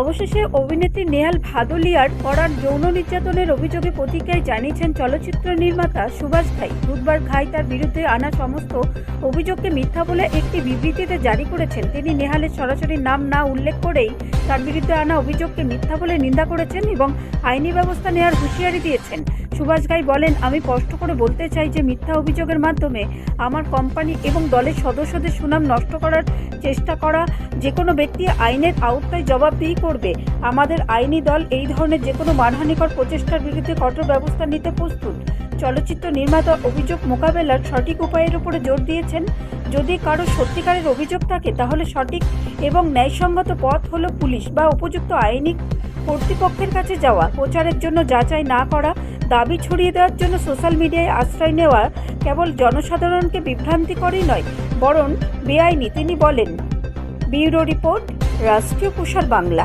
অবশেষে অভিনেত্রী নেহাল ভাদুলিয়ার করার যৌন নির্যাতনের অভিযোগে প্রতিক্রিয়ায় জানিয়েছেন চলচ্চিত্র নির্মাতা সুভাষ ঘাই বুধবার ঘাই তার বিরুদ্ধে আনা সমস্ত অভিযোগকে মিথ্যা বলে একটি বিবৃতিতে জারি করেছেন। তিনি নেহালের সরাসরি নাম না উল্লেখ করেই তার বিরুদ্ধে আনা অভিযোগকে মিথ্যা বলে নিন্দা করেছেন এবং আইনি ব্যবস্থা নেওয়ার হুঁশিয়ারি দিয়েছেন। সুভাষ ঘাই বলেন, আমি স্পষ্ট করে বলতে চাই যে মিথ্যা অভিযোগের মাধ্যমে আমার কোম্পানি এবং দলের সদস্যদের সুনাম নষ্ট করার চেষ্টা করা যে কোনো ব্যক্তি আইনের আওতায় জবাবদিহি করবে আমাদের আইনি দল এই ধরনের যে কোনো মানহানিকর প্রচেষ্টার বিরুদ্ধে কঠোর ব্যবস্থা নিতে প্রস্তুত। চলচ্চিত্র নির্মাতা অভিযোগ মোকাবেলার সঠিক উপায়ের উপরে জোর দিয়েছেন। যদি কারও সত্যিকারের অভিযোগ থাকে, তাহলে সঠিক এবং ন্যায়সঙ্গত পথ হলো পুলিশ বা উপযুক্ত আইনি কর্তৃপক্ষের কাছে যাওয়া, প্রচারের জন্য যাচাই না করা, দাবি ছড়িয়ে দেওয়ার জন্য সোশ্যাল মিডিয়ায় আশ্রয় নেওয়া কেবল জনসাধারণকে বিভ্রান্তিকরই নয়, বরং বেআইনি। তিনি বলেন, ব্যুরো রিপোর্ট, রাষ্ট্রীয় প্রসার বাংলা।